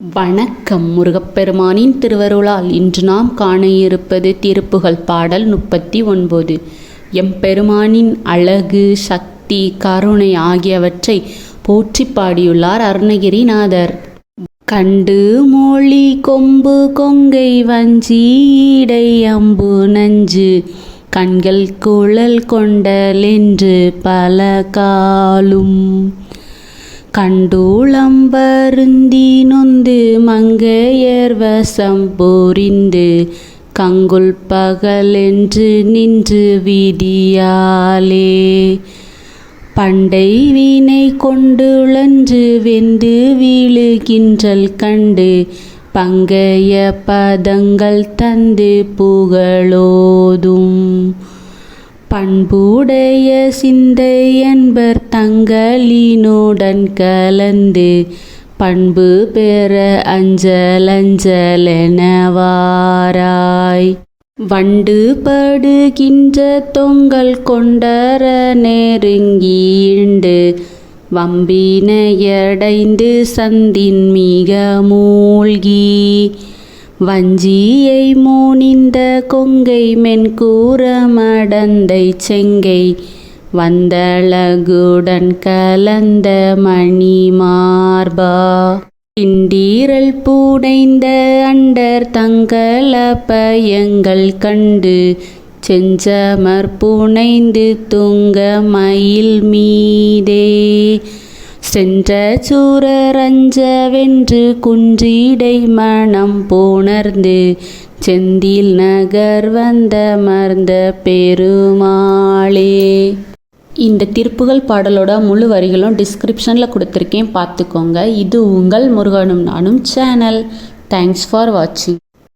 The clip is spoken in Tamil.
வணக்கம் முருகப்பெருமானின் திருவருளால் இன்று நாம் காண இருப்பது திருப்புகழ் பாடல் முப்பத்தி ஒன்பது. எம்பெருமானின் அழகு சக்தி கருணை ஆகியவற்றை போற்றி பாடியுள்ளார் அருணகிரிநாதர். கண்டு மொழி கொம்பு கொங்கை வஞ்சி இடை அம்பு நஞ்சு கண்கள் குழல் கொண்டலென்று பல காலும். கண்டூளம் வருந்தி நொந்து மங்கையர் வசம் போரிந்து கங்குல் பகலென்று நின்று விதியாலே. பண்டை வீணை கொண்டுழன்று வெந்து வீழுகின்றல் கண்டு பங்கைய பதங்கள் தந்து புகழோதும். பண்புடைய சிந்தை என்பர் தங்களினுடன் கலந்து பண்பு பெற அஞ்சலஞ்சலெனவாராய் வண்டு படுகின்ற தொங்கல் கொண்டர நெருங்கிண்டு வம்பினையடைந்து சந்தின் மிக மூழ்கி வஞ்சியை மோனிந்த கொங்கை மென்கூற மடந்தை செங்கை வந்தழகுடன் கலந்த மணி மார்பா கிண்டீரல் பூடைந்த அண்டர் தங்கள பயங்கள் கண்டு செஞ்சமர் புனைந்து துங்க மயில் மீதே. சென்ற சூரரஞ்ச வென்று குன்றிடை மனம் போணர்ந்து செந்தில் நகர் வந்த மர்ந்த பெருமாளே. இந்த திருப்புகள் பாடலோட முழு வரிகளும் டிஸ்கிரிப்ஷனில் கொடுத்துருக்கேன். பார்த்துக்கோங்க. இது உங்கள் முருகனும் நானும் சேனல் தேங்க்ஸ் ஃபார் வாட்சிங்